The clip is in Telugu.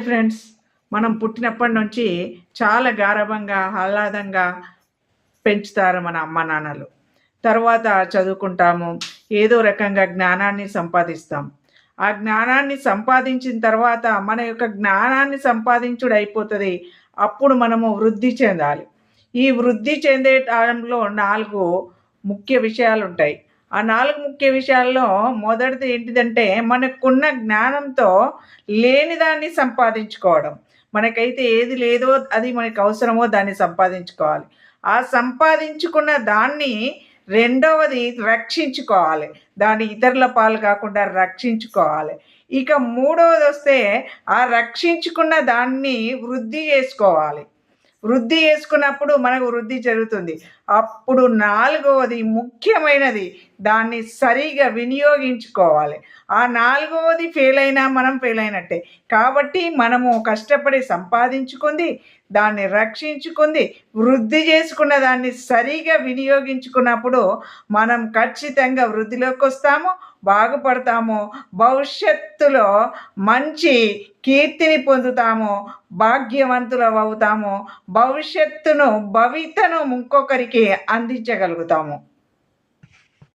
ఫ్రెండ్స్. మనం పుట్టినప్పటి నుంచి చాలా గారభంగా ఆహ్లాదంగా పెంచుతారు మన అమ్మ నాన్నలు. తర్వాత చదువుకుంటాము ఏదో రకంగా జ్ఞానాన్ని సంపాదిస్తాం. ఆ జ్ఞానాన్ని సంపాదించిన తర్వాత మన యొక్క జ్ఞానాన్ని సంపాదించుడు అయిపోతుంది అప్పుడు మనము వృద్ధి చెందాలి. ఈ వృద్ధి చెందే టైంలో నాలుగు ముఖ్య విషయాలు ఉంటాయి ఆ నాలుగు ముఖ్య విషయాల్లో మొదటిది ఏంటిదంటే మనకున్న జ్ఞానంతో లేని దాన్ని సంపాదించుకోవడం. మనకైతే ఏది లేదో అది మనకు అవసరమో దాన్ని సంపాదించుకోవాలి. ఆ సంపాదించుకున్న దాన్ని రెండవది రక్షించుకోవాలి. దాన్ని ఇతరుల పాలు కాకుండా రక్షించుకోవాలి. ఇక మూడవది వస్తే ఆ రక్షించుకున్న దాన్ని వృద్ధి చేసుకోవాలి. వృద్ధి చేసుకున్నప్పుడు మనకు వృద్ధి జరుగుతుంది. అప్పుడు నాలుగవది ముఖ్యమైనది దాన్ని సరిగా వినియోగించుకోవాలి. ఆ నాలుగవది ఫెయిల్ అయినా మనం ఫెయిల్ అయినట్టే కాబట్టి మనము కష్టపడి సంపాదించుకుంది దాన్ని రక్షించుకుంది వృద్ధి చేసుకున్న దాన్ని సరిగా వినియోగించుకున్నప్పుడు మనం ఖచ్చితంగా వృద్ధిలోకి వస్తాము బాగుపడతాము భవిష్యత్తులో మంచి కీర్తిని పొందుతాము భాగ్యవంతులు అవుతాము భవిష్యత్తును భవితను ఇంకొకరికి అందించగలుగుతాము.